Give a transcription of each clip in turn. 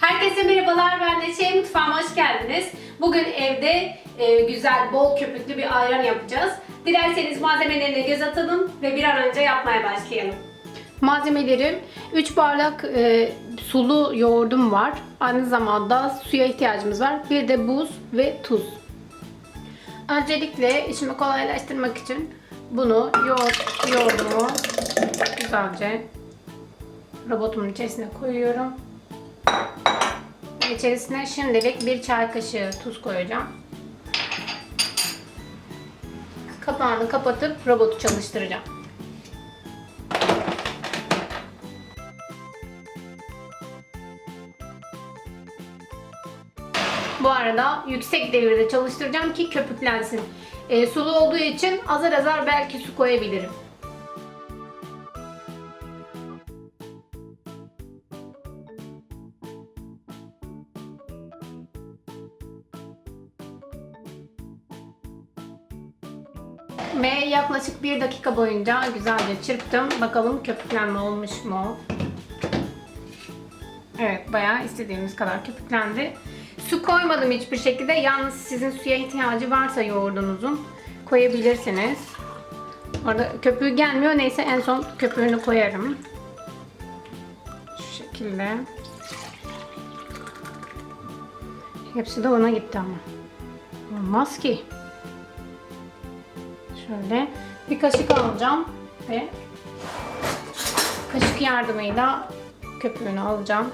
Herkese merhabalar, ben Neşe. Mutfağıma hoş geldiniz. Bugün evde e, güzel, bol köpüklü bir ayran yapacağız. Dilerseniz malzemelerine göz atalım ve bir an önce yapmaya başlayalım. Malzemelerim 3 bardak e, sulu yoğurdum var. Aynı zamanda suya ihtiyacımız var. Bir de buz ve tuz. Öncelikle işimi kolaylaştırmak için bunu yoğurt, yoğurdumu güzelce robotumun içerisine koyuyorum. İçerisine şimdilik bir çay kaşığı tuz koyacağım. Kapağını kapatıp robotu çalıştıracağım. Bu arada yüksek devirde çalıştıracağım ki köpüklensin. Ee, sulu olduğu için azar azar belki su koyabilirim. Ve yaklaşık bir dakika boyunca güzelce çırptım. Bakalım köpüklenme olmuş mu? Evet bayağı istediğimiz kadar köpüklendi. Su koymadım hiçbir şekilde. Yalnız sizin suya ihtiyacı varsa yoğurdunuzun koyabilirsiniz. Orada köpüğü gelmiyor. Neyse en son köpüğünü koyarım. Şu şekilde. Hepsi de ona gitti ama. Olmaz ki. Şöyle bir kaşık alacağım ve kaşık yardımıyla köpüğünü alacağım.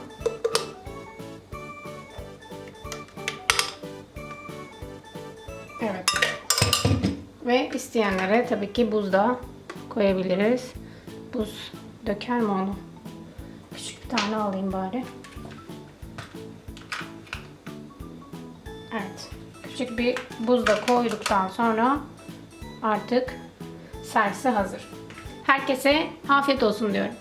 Evet. Ve isteyenlere tabii ki buz da koyabiliriz. Buz döker mi onu? Küçük bir tane alayım bari. Evet. Küçük bir buz da koyduktan sonra artık servise hazır. Herkese afiyet olsun diyorum.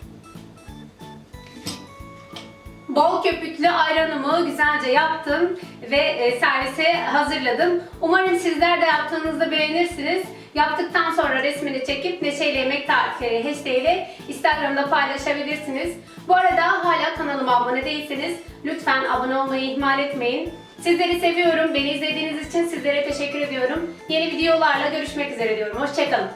Bol köpüklü ayranımı güzelce yaptım ve e, servise hazırladım. Umarım sizler de yaptığınızda beğenirsiniz. Yaptıktan sonra resmini çekip Neşe ile Yemek Tarifleri hashtag ile Instagram'da paylaşabilirsiniz. Bu arada hala kanalıma abone değilseniz lütfen abone olmayı ihmal etmeyin. Sizleri seviyorum. Beni izlediğiniz için sizlere teşekkür ediyorum. Yeni videolarla görüşmek üzere diyorum. Hoşçakalın.